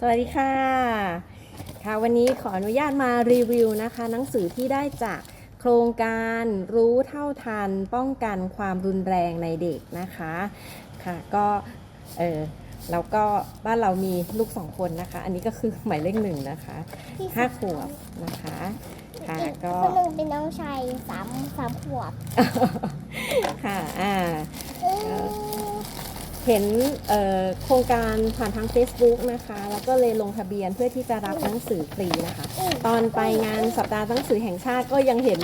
สวัสดีค่ะ ค่ะวันนี้ขออนุญาตมารีวิวนะคะ หนังสือที่ได้จากโครงการรู้เท่าทันป้องกันความรุนแรงในเด็กนะคะค่ะก็เออแล้วก็บ้านเรามีลูกสองคนนะคะ อันนี้ก็คือหมายเลขหนึ่งนะคะห้าขวบนะคะค่ะก็คนหนึ่งเป็นน้องชายสามสามขวบค่ะอ่าเอ้ย เห็นเอ่อโครงการผ่านทาง Facebook นะคะ แล้วก็เลยลงทะเบียนเพื่อที่จะรับหนังสือฟรีนะคะ ตอนไปงานสัปดาห์หนังสือแห่งชาติก็ยังเห็น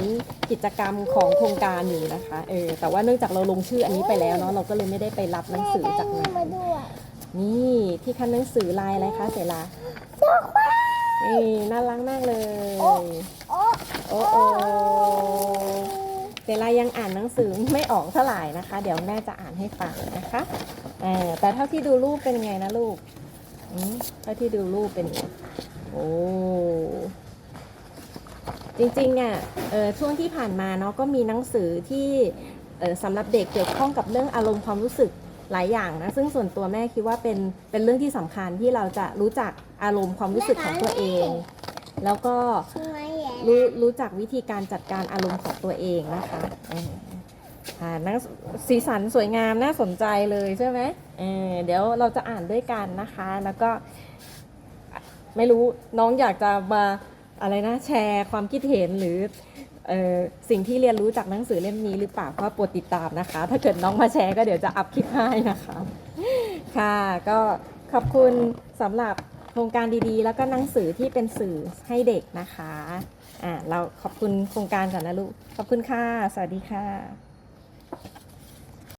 กิจกรรมของโครงการอยู่นะคะเออแต่ว่าเนื่องจากเราลงชื่ออันนี้ไปแล้วเนาะเราก็เลยไม่ได้ไปรับหนังสือจากแม่นั้ได้มานด้วยนี่ที่คันหนังสือลายอะไรคะเสลาเจ้าควายนี่น่ารักมากเลย โอ้โอ้โอ้โอ เสลายังอ่านหนังสือไม่ออกเท่าไหร่นะคะ เดี๋ยวแม่จะอ่านให้ฟังนะคะเออแต่เท่าที่ดูรูปเป็นไงนะลูกเท่าที่ดูรูปเป็นยังไงโอ้จริงๆอะเอ่อช่วงที่ผ่านมาเนาะก็มีหนังสือที่เออสำหรับเด็กเกี่ยวข้องกับเรื่องอารมณ์ความรู้สึกหลายอย่างนะซึ่งส่วนตัวแม่คิดว่าเป็นเป็นเรื่องที่สำคัญที่เราจะรู้จักอารมณ์ความรู้สึกของตัวเอง แล้วก็ทำไมแย่ รู้รู้จักวิธีการจัดการอารมณ์ของตัวเองนะคะค่ะนังสีสันสวยงามน่าสนใจเลยใช่ไหมเออเดี๋ยวเราจะอ่านด้วยกันนะคะ แล้วก็ ไม่รู้น้องอยากจะมาอะไรนะแชร์ความคิดเห็นหรือสิ่งที่เรียนรู้จากหนังสือเล่มนี้หรือเปล่าก็โปรดติดตามนะคะ ถ้าเกิดน้องมาแชร์ก็เดี๋ยวจะอัพคลิปให้นะคะ ค่ะ ก็ขอบคุณสำหรับ โครงการดีๆ แล้วก็หนังสือที่เป็นสื่อให้เด็กนะคะอ่าเราขอบคุณโครงการก่อนนะลูก ขอบคุณค่ะ สวัสดีค่ะ